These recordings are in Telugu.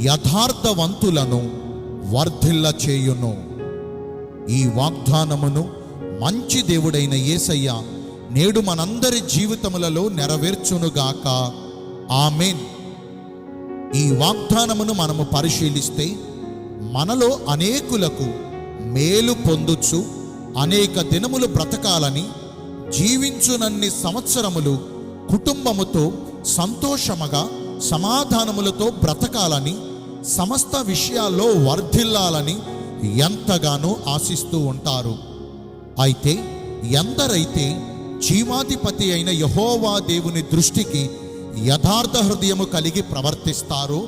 యథార్థవంతులను వర్ధిల్ల చేయును. ఈ వాగ్దానమును మంచి దేవుడైన యేసయ్య నేడు మనందరి జీవితములలో నెరవేర్చునుగాక. ఆమెన్. ఈ వాగ్దానమును మనము పరిశీలిస్తే మనలో అనేకులకు మేలు పొందుచు అనేక దినములు బ్రతకాలని జీవించునన్ని సంవత్సరములు కుటుంబముతో సంతోషముగా సమాధానములతో బ్రతకాలని సమస్త విషయాల్లో వర్ధిల్లాలని ఎంతగానో ఆశిస్తూ ఉంటారు. అయితే ఎందరైతే జీవాధిపతి అయిన యహోవా దేవుని దృష్టికి యథార్థ హృదయము కలిగి ప్రవర్తిస్తారో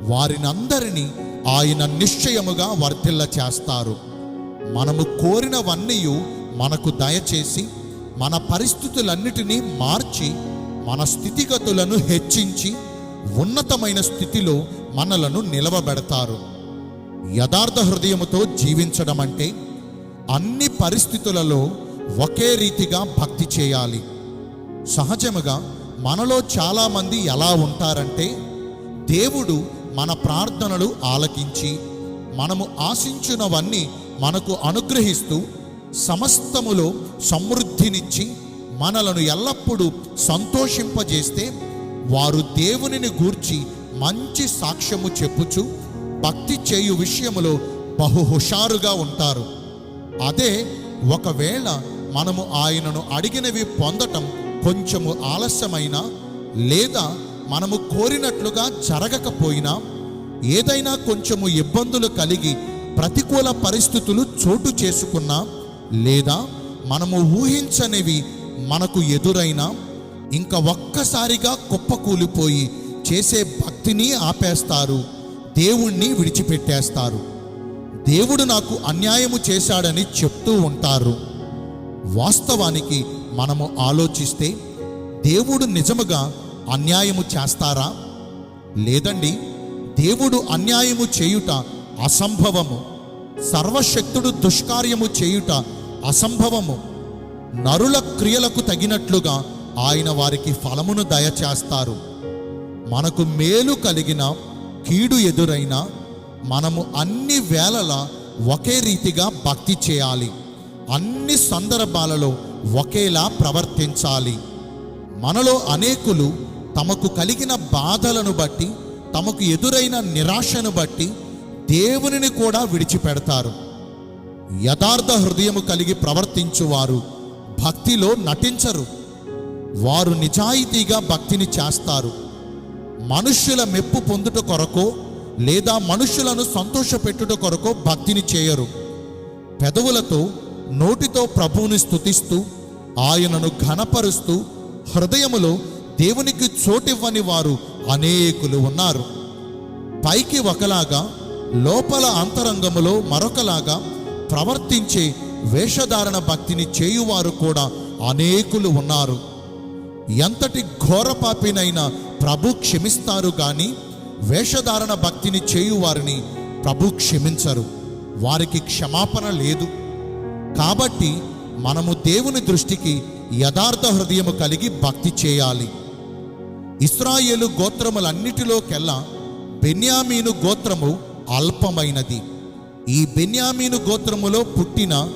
వారినందరినీ ఆయన నిశ్చయముగా వర్ధిల్ల చేస్తారు. మనము కోరినవన్నీ మనకు దయచేసి మన పరిస్థితులన్నిటినీ మార్చి మన స్థితిగతులను హెచ్చించి ఉన్నతమైన స్థితిలో మనలను నిలవబెడతారు. యథార్థ హృదయముతో జీవించడం అంటే అన్ని పరిస్థితులలో ఒకే రీతిగా భక్తి చేయాలి. సహజముగా మనలో చాలామంది ఎలా ఉంటారంటే దేవుడు మన ప్రార్థనలు ఆలకించి మనము ఆశించినవన్నీ మనకు అనుగ్రహిస్తూ సమస్తములో సమృద్ధినిచ్చి మనలను ఎల్లప్పుడూ సంతోషింపజేస్తే వారు దేవునిని గూర్చి మంచి సాక్ష్యము చెప్పుచు భక్తి చేయు విషయములో బహు హుషారుగా ఉంటారు. అదే ఒకవేళ మనము ఆయనను అడిగినవి పొందటం కొంచెము ఆలస్యమైనా లేదా మనము కోరినట్లుగా జరగకపోయినా ఏదైనా కొంచెము ఇబ్బందులు కలిగి ప్రతికూల పరిస్థితులు చోటు చేసుకున్నా లేదా మనము ఊహించనివి మనకు ఎదురైనా ఇంకా ఒక్కసారిగా కుప్పకూలిపోయి చేసే భక్తిని ఆపేస్తారు. దేవుణ్ణి విడిచిపెట్టేస్తారు. దేవుడు నాకు అన్యాయము చేశాడని చెప్తూ ఉంటారు. వాస్తవానికి మనము ఆలోచిస్తే దేవుడు నిజముగా అన్యాయము చేస్తారా? లేదండి. దేవుడు అన్యాయము చేయుట అసంభవము. సర్వశక్తుడు దుష్కార్యము చేయుట అసంభవము. నరుల క్రియలకు తగినట్లుగా ఆయన వారికి ఫలమును దయచేస్తారు. మనకు మేలు కలిగిన కీడు ఎదురైనా మనము అన్ని వేళలా ఒకే రీతిగా భక్తి చేయాలి. అన్ని సందర్భాలలో ఒకేలా ప్రవర్తించాలి. మనలో అనేకులు తమకు కలిగిన బాధలను బట్టి తమకు ఎదురైన నిరాశను బట్టి దేవునిని కూడా విడిచిపెడతారు. యథార్థ హృదయము కలిగి ప్రవర్తించువారు భక్తిలో నటించరు. వారు నిజాయితీగా భక్తిని చేస్తారు. మనుష్యుల మెప్పు పొందుట కొరకో లేదా మనుష్యులను సంతోషపెట్టుట కొరకో భక్తిని చేయరు. పెదవులతో నోటితో ప్రభువుని స్థుతిస్తూ ఆయనను ఘనపరుస్తూ హృదయములో దేవునికి చోటివ్వని వారు అనేకులు ఉన్నారు. పైకి ఒకలాగా లోపల అంతరంగములో మరొకలాగా ప్రవర్తించే వేషధారణ భక్తిని చేయువారు కూడా అనేకులు ఉన్నారు. ఎంతటి ఘోరపాపినైనా ప్రభు క్షమిస్తారు గాని వేషధారణ భక్తిని చేయువారిని ప్రభు క్షమించరు. వారికి క్షమాపణ లేదు. కాబట్టి మనము దేవుని దృష్టికి యథార్థ హృదయము కలిగి భక్తి చేయాలి. ఇస్రాయేలు గోత్రములన్నిటిలోకెల్లా బెన్యామీను గోత్రము అల్పమైనది. ఈ బెన్యామీను గోత్రములో పుట్టిన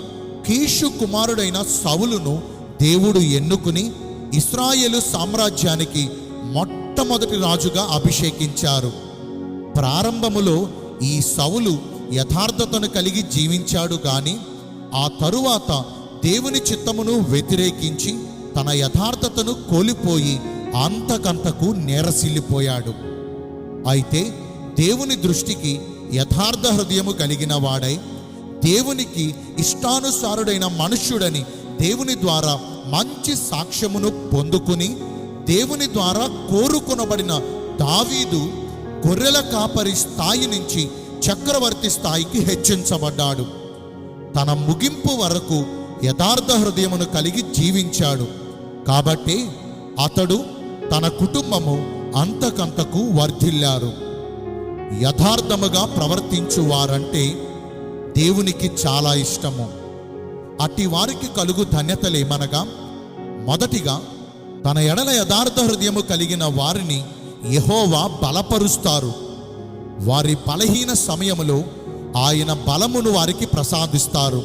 కీషు కుమారుడైన సవులును దేవుడు ఎన్నుకుని ఇస్రాయేలు సామ్రాజ్యానికి మొట్టమొదటి రాజుగా అభిషేకించారు. ప్రారంభములో ఈ సవులు యథార్థతను కలిగి జీవించాడు కానీ ఆ తరువాత దేవుని చిత్తమును వ్యతిరేకించి తన యథార్థతను కోల్పోయి అంతకంతకు నేరసిల్లిపోయాడు. అయితే దేవుని దృష్టికి యథార్థ హృదయము కలిగిన వాడై దేవునికి ఇష్టానుసారుడైన మనుష్యుడని దేవుని ద్వారా మంచి సాక్ష్యమును పొందుకుని దేవుని ద్వారా కోరుకొనబడిన దావీదు గొర్రెల కాపరి స్థాయి నుంచి చక్రవర్తి స్థాయికి హెచ్చించబడ్డాడు. తన ముగింపు వరకు యథార్థ హృదయమును కలిగి జీవించాడు. కాబట్టి అతడు తన కుటుంబము అంతకంతకు వర్ధిల్లారు. యథార్థముగా ప్రవర్తించు వారంటే దేవునికి చాలా ఇష్టము. అట్టి వారికి కలుగు ధన్యతలేమనగా మొదటిగా తన ఎడల యథార్థ హృదయము కలిగిన వారిని యహోవా బలపరుస్తారు. వారి బలహీన సమయములో ఆయన బలమును వారికి ప్రసాదిస్తారు.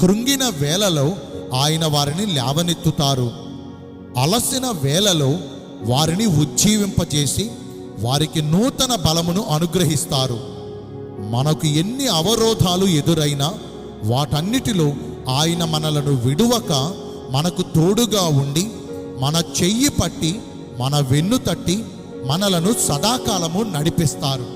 కృంగిన వేళలో ఆయన వారిని లేవనెత్తుతారు. అలసిన వేళలో వారిని ఉజ్జీవింపజేసి వారికి నూతన బలమును అనుగ్రహిస్తారు. మనకు ఎన్ని అవరోధాలు ఎదురైనా వాటన్నిటిలో ఆయన మనలను విడువక మనకు తోడుగా ఉండి మన చెయ్యి పట్టి మన వెన్ను తట్టి మనలను సదాకాలము నడిపిస్తారు.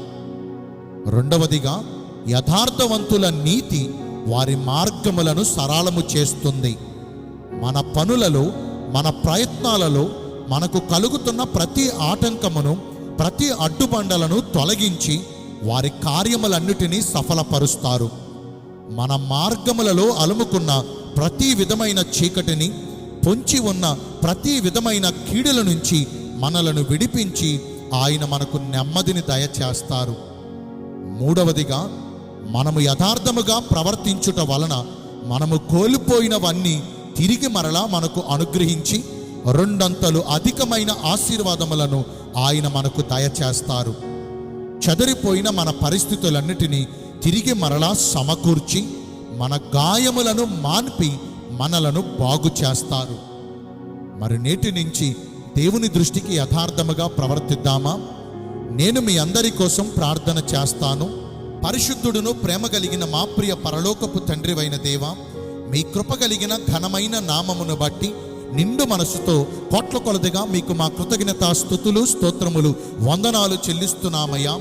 రెండవదిగా యథార్థవంతుల నీతి వారి మార్గములను సరళము చేస్తుంది. మన పనులలో మన ప్రయత్నాలలో మనకు కలుగుతున్న ప్రతి ఆటంకమును ప్రతి అడ్డుబండలను తొలగించి వారి కార్యములన్నిటినీ సఫలపరుస్తారు. మన మార్గములలో అలుముకున్న ప్రతి విధమైన చీకటిని పొంచి ఉన్న ప్రతి విధమైన కీడుల నుంచి మనలను విడిపించి ఆయన మనకు నెమ్మదిని దయచేస్తారు. మూడవదిగా మనము యథార్థముగా ప్రవర్తించుట వలన మనము కోల్పోయినవన్నీ తిరిగి మరలా మనకు అనుగ్రహించి రెండంతలు అధికమైన ఆశీర్వాదములను ఆయన మనకు దయచేస్తారు. చెదరిపోయిన మన పరిస్థితులన్నిటినీ తిరిగి మరలా సమకూర్చి మన గాయములను మాన్పి మనలను బాగు చేస్తారు. మరి నేటి నుంచి దేవుని దృష్టికి యథార్థముగా ప్రవర్తిద్దామా? నేను మీ అందరి కోసం ప్రార్థన చేస్తాను. పరిశుద్ధుడును ప్రేమ కలిగిన మా ప్రియ పరలోకపు తండ్రివైన దేవా మీ కృప కలిగిన ఘనమైన నామమును బట్టి నిండు మనసుతో కోట్ల కొలదిగా మీకు మా కృతజ్ఞత స్థుతులు స్తోత్రములు వందనాలు చెల్లిస్తున్నామయ్యా.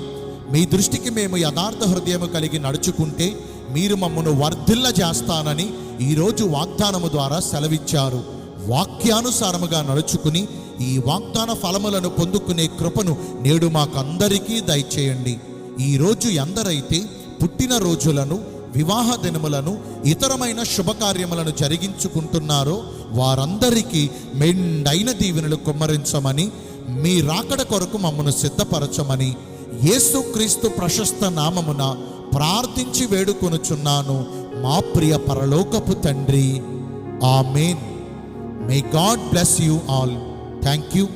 మీ దృష్టికి మేము యథార్థ హృదయము కలిగి నడుచుకుంటే మీరు మమ్మను వర్ధిల్ల చేస్తానని ఈరోజు వాగ్దానము ద్వారా సెలవిచ్చారు. వాక్యానుసారముగా నడుచుకుని ఈ వాగ్దాన ఫలములను పొందుకునే కృపను నేడు మాకందరికీ దయచేయండి. ఈరోజు ఎందరైతే పుట్టిన రోజులను వివాహ దినములను ఇతరమైన శుభకార్యములను జరిగించుకుంటున్నారో వారందరికీ మెండైన దీవెనలు కుమ్మరించమని మీ రాకడ కొరకు మమ్మను సిద్ధపరచమని యేసుక్రీస్తు ప్రశస్త నామమున ప్రార్థించి వేడుకొనుచున్నాను. మా ప్రియ పరలోకపు తండ్రి. Amen. May God bless you all thank you